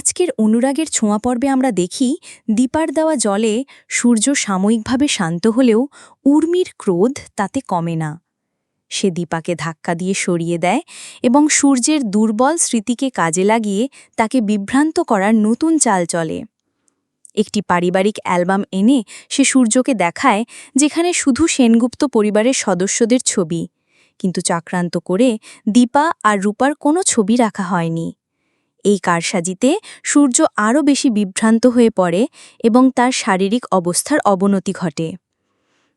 আজকের অনুরাগের ছোঁয়া পর্বে আমরা দেখি, দীপার দেওয়া জলে সূর্য সাময়িকভাবে শান্ত হলেও উর্মির ক্রোধ তাতে কমে না। সে দীপাকে ধাক্কা দিয়ে সরিয়ে দেয় এবং সূর্যের দুর্বল স্মৃতিকে কাজে লাগিয়ে তাকে বিভ্রান্ত করার নতুন চাল চলে। একটি পারিবারিক অ্যালবাম এনে সে সূর্যকে দেখায়, যেখানে শুধু সেনগুপ্ত পরিবারের সদস্যদের ছবি। কিন্তু চাক্রান্ত করে দীপা আর রূপার কোনো ছবি রাখা হয়নি। এই কারসাজিতে সূর্য আরও বেশি বিভ্রান্ত হয়ে পড়ে এবং তার শারীরিক অবস্থার অবনতি ঘটে।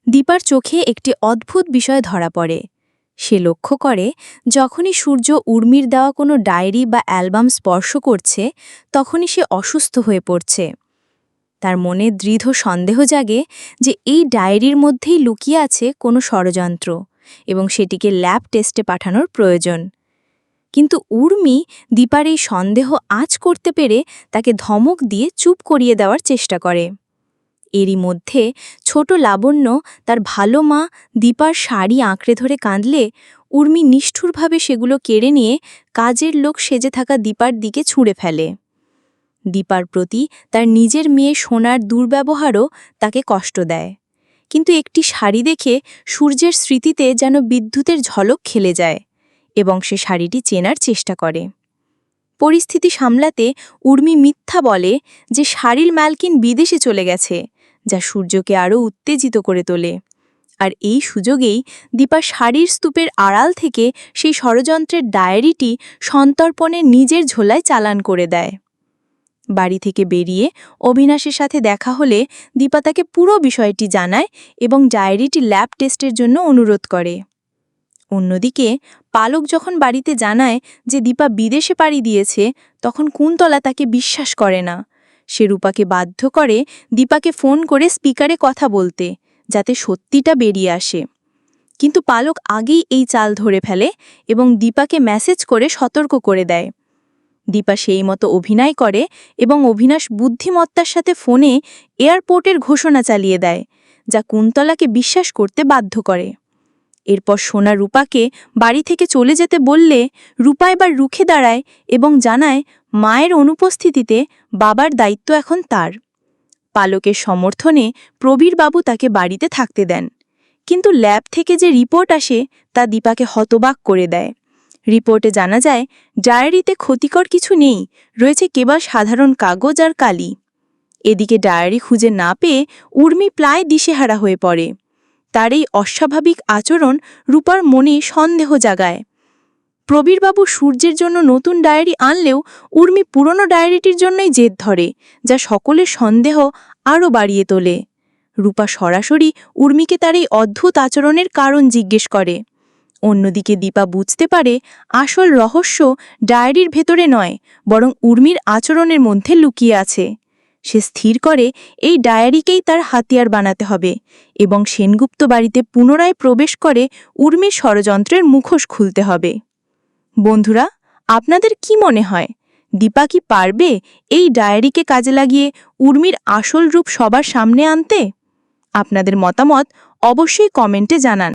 দীপার চোখে একটি অদ্ভুত বিষয় ধরা পড়ে। সে লক্ষ্য করে, যখনই সূর্য উর্মির দেওয়া কোনো ডায়েরি বা অ্যালবাম স্পর্শ করছে, তখনই সে অসুস্থ হয়ে পড়ছে। তার মনে দৃঢ় সন্দেহ জাগে যে এই ডায়েরির মধ্যেই লুকিয়ে আছে কোনো ষড়যন্ত্র এবং সেটিকে ল্যাব টেস্টে পাঠানোর প্রয়োজন। কিন্তু উর্মি দীপার এই সন্দেহ আজ করতে পেরে তাকে ধমক দিয়ে চুপ করিয়ে দেওয়ার চেষ্টা করে। এরই মধ্যে ছোট লাবণ্য তার ভালো মা দীপার শাড়ি আঁকড়ে ধরে কাঁদলে উর্মি নিষ্ঠুরভাবে সেগুলো কেড়ে নিয়ে কাজের লোক সেজে থাকা দীপার দিকে ছুঁড়ে ফেলে। দীপার প্রতি তার নিজের মেয়ে সোনার দুর্ব্যবহারও তাকে কষ্ট দেয়। কিন্তু একটি শাড়ি দেখে সূর্যের স্মৃতিতে যেন বিদ্যুতের ঝলক খেলে যায়। এবং সে শাড়িটি চেনার চেষ্টা করে। পরিস্থিতি সামলাতে উর্মি মিথ্যা বলে যে শাড়ির মালকিন বিদেশে চলে গেছে, যা সূর্যকে আরও উত্তেজিত করে তোলে। আর এই সুযোগেই দীপা শাড়ির স্তূপের আড়াল থেকে সেই ষড়যন্ত্রের ডায়েরিটি সন্তর্পণে নিজের ঝোলায় চালান করে দেয়। বাড়ি থেকে বেরিয়ে অবিনাশের সাথে দেখা হলে দীপা তাকে পুরো বিষয়টি জানায় এবং ডায়েরিটি ল্যাব টেস্টের জন্য অনুরোধ করে। অন্যদিকে, পালক যখন বাড়িতে জানায় যে দীপা বিদেশে পাড়ি দিয়েছে, তখন কুন্তলা তাকে বিশ্বাস করে না। সে রূপাকে বাধ্য করে দীপাকে ফোন করে স্পিকারে কথা বলতে, যাতে সত্যিটা বেরিয়ে আসে। কিন্তু পালক আগেই এই চাল ধরে ফেলে এবং দীপাকে মেসেজ করে সতর্ক করে দেয়। দীপা সেই মতো অভিনয় করে এবং অভিনাশ বুদ্ধিমত্তার সাথে ফোনে এয়ারপোর্টের ঘোষণা চালিয়ে দেয়, যা কুন্তলাকে বিশ্বাস করতে বাধ্য করে। এরপর সোনা রূপাকে বাড়ি থেকে চলে যেতে বললে রূপা এবার রুখে দাঁড়ায় এবং জানায়, মায়ের অনুপস্থিতিতে বাবার দায়িত্ব এখন তার। পালকের সমর্থনে প্রবীরবাবু তাকে বাড়িতে থাকতে দেন। কিন্তু ল্যাব থেকে যে রিপোর্ট আসে, তা দীপাকে হতবাক করে দেয়। রিপোর্টে জানা যায়, ডায়েরিতে ক্ষতিকর কিছু নেই, রয়েছে কেবল সাধারণ কাগজ আর কালি। এদিকে ডায়েরি খুঁজে না পেয়ে উর্মি প্রায় দিশেহারা হয়ে পড়ে। তার এই অস্বাভাবিক আচরণ রূপার মনে সন্দেহ জাগায়। প্রবীরবাবু সূর্যের জন্য নতুন ডায়েরি আনলেও উর্মি পুরনো ডায়েরিটির জন্যই জেদ ধরে, যা সকলের সন্দেহ আরও বাড়িয়ে তোলে। রূপা সরাসরি উর্মিকে তার এই অদ্ভুত আচরণের কারণ জিজ্ঞেস করে। অন্যদিকে দীপা বুঝতে পারে আসল রহস্য ডায়েরির ভেতরে নয়, বরং উর্মির আচরণের মধ্যে লুকিয়ে আছে। সে স্থির করে, এই ডায়েরিকেই তার হাতিয়ার বানাতে হবে এবং সেনগুপ্ত বাড়িতে পুনরায় প্রবেশ করে উর্মির ষড়যন্ত্রের মুখোশ খুলতে হবে। বন্ধুরা, আপনাদের কি মনে হয়? দীপা কি পারবে এই ডায়েরিকে কাজে লাগিয়ে উর্মির আসল রূপ সবার সামনে আনতে? আপনাদের মতামত অবশ্যই কমেন্টে জানান।